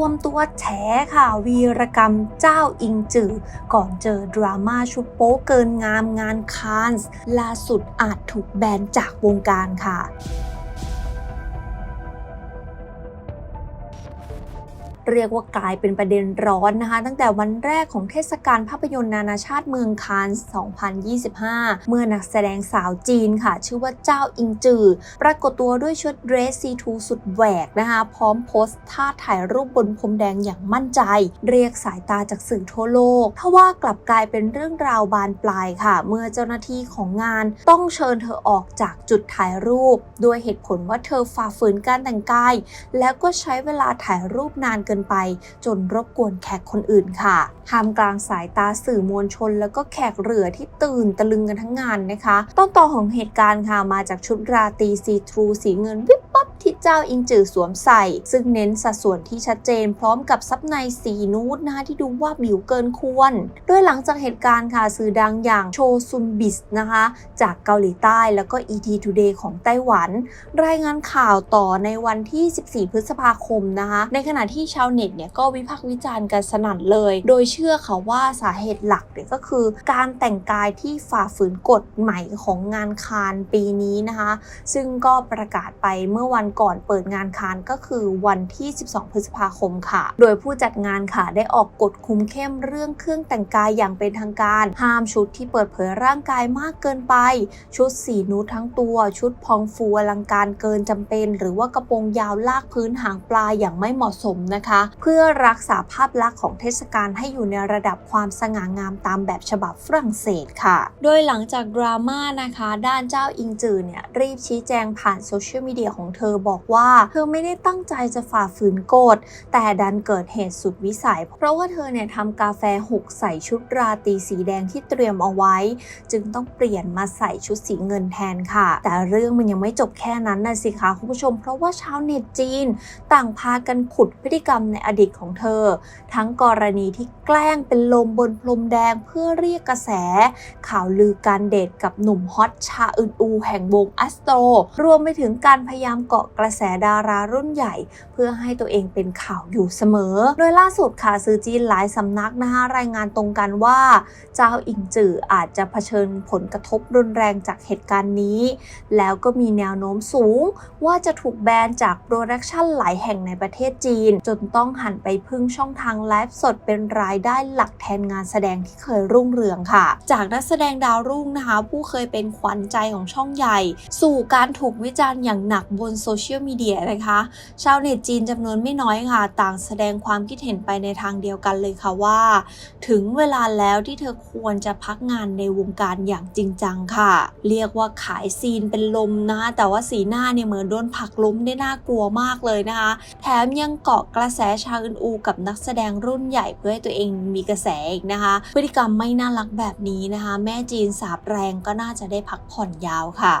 วมตัวแฉค่ะ วีรกรรมเจ้าอิงจือ ก่อนเจอดราม่าชุดโป๊เกินงามงานคานส์ล่าสุดอาจถูกแบนจากวงการค่ะ เรียกว่ากลายเป็นประเด็นร้อนนะคะ ตั้งแต่วันแรกของเทศกาลภาพยนตร์นานาชาติเมืองคานส์2025 เมื่อนักแสดงสาวจีนค่ะ ชื่อว่าเจ้าอิงจือ ปรากฏตัวด้วยชุดเดรสซีทูสุดแหวกนะคะ พร้อมโพสต์ท่าถ่ายรูปบนพรมแดงอย่างมั่นใจ เรียกสายตาจากสื่อทั่วโลกทว่ากลับกลายเป็นเรื่องราวบานปลายค่ะ เมื่อเจ้าหน้าที่ของงานต้องเชิญเธอออกจากจุดถ่ายรูป ด้วยเหตุผลว่าเธอฝ่าฝืนการแต่งกาย แล้วก็ใช้เวลาถ่ายรูปนานเกินไป จนรบกวนแขกคนอื่นค่ะท่ามกลางสายตาสื่อมวลชน แล้วก็แขกเรือที่ตื่นตะลึงกันทั้งงานนะคะ ต้นต่อของเหตุการณ์ค่ะมาจากชุดราตรีซีทรูสีเงินวิบวับ ที่เจ้าอิงจือสวมใส่ ซึ่งเน้นสัดส่วนที่ชัดเจน พร้อมกับซับในสีนูดนะคะที่ดูว่าบิวเกินควร โดยหลังจากเหตุการณ์ค่ะสื่อดังอย่างโชซุนบิสนะคะ จากเกาหลีใต้แล้วก็ ET Today ของไต้หวัน รายงานข่าวต่อในวันที่ 14 พฤษภาคมนะคะ ในขณะที่ชาวเน็ตเนี่ยก็วิพากษ์วิจารณ์กันสนั่นเลย โดยเชื่อค่ะว่าสาเหตุหลักเนี่ยก็คือ การแต่งกายที่ฝ่าฝืนกฎใหม่ของงานคานปีนี้นะคะ ซึ่งก็ประกาศไปเมื่อวันก่อนเปิดงานคานก็คือวันที่ 12 พฤษภาคมค่ะ โดยผู้จัดงานค่ะได้ออกกฎคุมเข้มเรื่องเครื่องแต่งกายอย่างเป็นทางการ ห้ามชุดที่เปิดเผยร่างกายมากเกินไป ชุดสีนูดทั้งตัว ชุดพองฟูอลังการเกินจำเป็น หรือว่ากระโปรงยาวลากพื้นหางปลาอย่างไม่เหมาะสมนะคะ เพื่อรักษาภาพลักษณ์ของเทศกาลให้อยู่ในระดับความสง่างามตามแบบฉบับฝรั่งเศสค่ะ โดยหลังจากดราม่านะคะ ด้านเจ้าอิงจือเนี่ยรีบชี้แจงผ่านโซเชียลมีเดียของเธอบอกว่า เธอไม่ได้ตั้งใจจะฝ่าฝืนกฎแต่ดันเกิดเหตุสุดวิสัย เพราะว่าเธอเนี่ยทำกาแฟหกใส่ชุดราตรีสีแดงที่เตรียมเอาไว้ จึงต้องเปลี่ยนมาใส่ชุดสีเงินแทนค่ะ แต่เรื่องมันยังไม่จบแค่นั้นนะสิคะคุณผู้ชม เพราะว่าชาวเน็ตจีน ต่างพากันขุดพฤติกรรมในอดีตของเธอ ทั้งกรณีที่แกล้งเป็นลมบนพรมแดงเพื่อเรียกกระแส ข่าวลือการเดทกับหนุ่มฮอตชาอึนอูแห่งวงอัสโตรรวมไปถึงการพยายามเกาะกระแสดารารุ่นใหญ่ เพื่อให้ตัวเองเป็นข่าวอยู่เสมอ โดยล่าสุดค่ะสื่อจีนหลายสำนักนะคะรายงานตรงกันว่า เจ้าอิงจืออาจจะเผชิญผลกระทบรุนแรงจากเหตุการณ์นี้ แล้วก็มีแนวโน้มสูง ว่าจะถูกแบนจากโปรดักชันหลายแห่งในประเทศจีน จนต้องหันไปพึ่งช่องทางไลฟ์สดเป็นรายได้หลักแทนงานแสดงที่เคยรุ่งเรืองค่ะ จากนักแสดงดาวรุ่งนะคะ ผู้เคยเป็นขวัญใจของช่องใหญ่ สู่การถูกวิจารณ์อย่างหนักบนโซเชียลมีเดียนะคะ ชาวเน็ตจีนจำนวนไม่น้อยค่ะ ต่างแสดงความคิดเห็นไปในทางเดียวกันเลยค่ะว่า ถึงเวลาแล้วที่เธอควรจะพักงานในวงการอย่างจริงจังค่ะ เรียกว่าขายซีนเป็นลมนะแต่ว่าสีหน้าเนี่ยเหมือนโดนผลักล้มได้น่ากลัวมากเลยนะคะ แถมยังเกาะกระแสชาอึนอูกับนักแสดงรุ่นใหญ่เพื่อให้ตัวเองมีกระแสอีกนะคะ พฤติกรรมไม่น่ารักแบบนี้นะคะ แม่จีนสาบแรงก็น่าจะได้พักผ่อนยาวค่ะ